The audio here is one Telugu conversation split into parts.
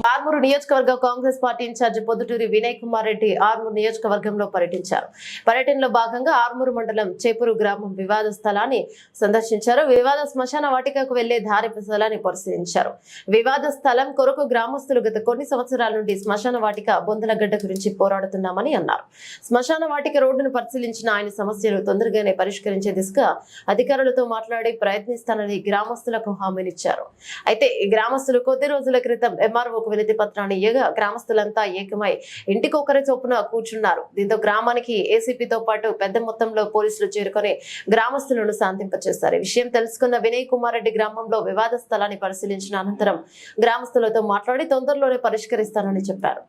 నియోజకవర్గ కాంగ్రెస్ పార్టీ ఇన్ఛార్జి పొద్దుటూరి వినయ్ కుమార్ రెడ్డి ఆర్మూరు నియోజకవర్గంలో పర్యటించారు. పర్యటనలో భాగంగా ఆర్మూరు మండలం చేపూరు గ్రామం వివాద స్థలాన్ని సందర్శించారు. వివాద శ్మశాన వాటికకు వెళ్ళే దారి స్థలాన్ని పరిశీలించారు. వివాద స్థలం కొరకు గ్రామస్తులు గత కొన్ని సంవత్సరాల నుండి శ్మశాన వాటిక బొందలగడ్డ గురించి పోరాడుతున్నామని అన్నారు. శ్మశాన వాటిక రోడ్డును పరిశీలించిన ఆయన సమస్యలు తొందరగానే పరిష్కరించే దిశగా అధికారులతో మాట్లాడి ప్రయత్నిస్తానని గ్రామస్తులకు హామీనిచ్చారు అయితే గ్రామస్తులు కొద్ది రోజుల క్రితం ఎంఆర్ఓకు వినతి పత్రాన్ని ఇయ్యగా గ్రామస్తులంతా ఏకమై ఇంటికొకరి చొప్పున కూర్చున్నారు. దీంతో గ్రామానికి ఏసీపీతో పాటు పెద్ద మొత్తంలో పోలీసులు చేరుకొని గ్రామస్తులను శాంతింపచేశారు. ఈ విషయం తెలుసుకున్న వినయ్ కుమార్ రెడ్డి గ్రామంలో వివాద స్థలాన్ని పరిశీలించిన అనంతరం గ్రామస్తులతో మాట్లాడి తొందరలోనే పరిష్కరిస్తానని చెప్పారు.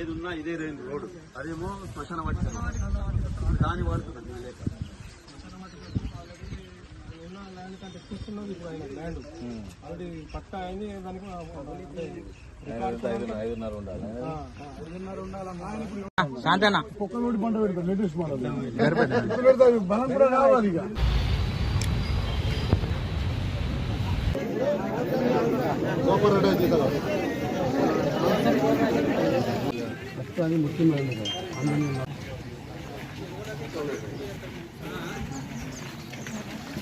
ఏది ఉన్నా కంటే చూస్తున్నది ఇప్పుడు ఆయన ల్యాండ్ అది పట్టా అయింది దానికి శాంతనా కుక్క నోటి పంట పెడతారు లేటెస్ట్ మోడల్ పెడతారు బలం కూడా కావాలి ఇక సూపర్ రెడీ అయితే కదా అది ముఖ్యమైనది అందరినీ